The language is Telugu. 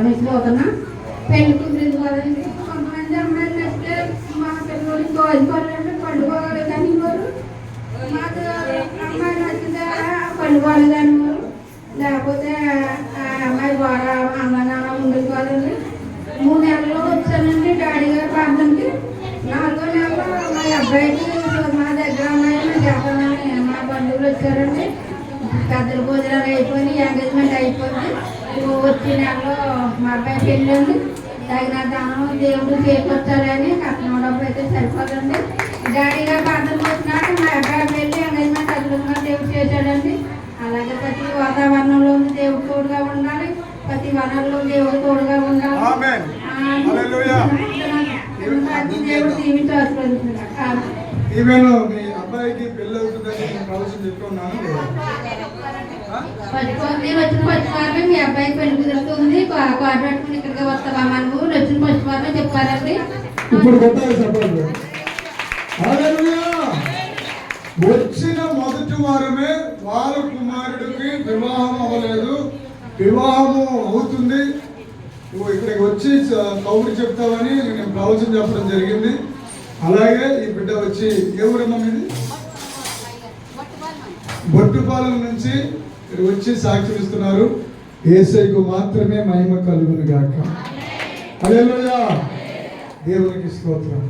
రమేష్ అవుతున్నా పెళ్ళి కుదిరింది కదండి కొంతమంది అమ్మాయిలు నచ్చితే మా పిల్లలు కోసుకోవాలంటే పండుకోవాలి కానీ వారు మాకు అమ్మాయి నచ్చితే పండుకోవాలి కానీ వారు లేకపోతే ఆ అమ్మాయి బాగా అమ్మ నాన్న ఉండదు మూడు నెలలు వచ్చానండి డాడీ గారి ప్రాంతానికి నాలుగో నెలలో మా అబ్బాయికి మా దగ్గర అమ్మాయి చెప్పాలని మా బంధువులు వచ్చారండి. పెద్దల భోజనాలు అయిపోయి ఎంగేజ్మెంట్ అయిపోయింది. వచ్చే నెలలో మా అబ్బాయి పెళ్ళండి తగిన దానం దేవుడు చేకొచ్చాలని కట్నం డబ్బు అయితే సరిపోదండి. డాడీ గారు వచ్చినాక మా అబ్బాయి పెళ్ళి ఎంగేజ్మెంట్ అద్భుతంగా దేవుడు చేశాడండి. అలాగే ప్రతి వాతావరణంలో దేవుడు తోడుగా ఉండాలి. ప్రతి వనంలో దేవుడు తోడుగా ఉండాలి. దేవుడు దీవించి ఆశీర్వదించుగాక. ఈవెన్ మీ అబ్బాయికి పెళ్ళి అవుతుందని నేను ప్రవచనం పట్టుకోండి వచ్చిన పట్టుకోవాలి మీ అబ్బాయికి పెళ్ళి కుదురుతుంది. కా- కారు పెట్టుకుని ఇక్కడికి వస్తావా మనము? వచ్చిన పట్టుకోవాలని చెప్పారండి. ఇప్పుడు కొట్టాలి చెప్పండి. వచ్చిన మొదటి వారమే వాళ్ళ కుమారుడికి వివాహం అవ్వలేదు. వివాహము అవుతుంది. నువ్వు ఇక్కడికి వచ్చి కౌరు చెప్తావని నేను ప్రవచనం చెప్పడం జరిగింది. అలాగే ఈ బిడ్డ వచ్చి ఏ ఊరమ్మా మీది? బొట్టుపాలెం నుంచి ఇక్కడ వచ్చి సాక్ష్యం ఇస్తున్నారు. ఏసైకు మాత్రమే మహిమ కలుగును గాక. అదే దేవునికి స్తోత్రం.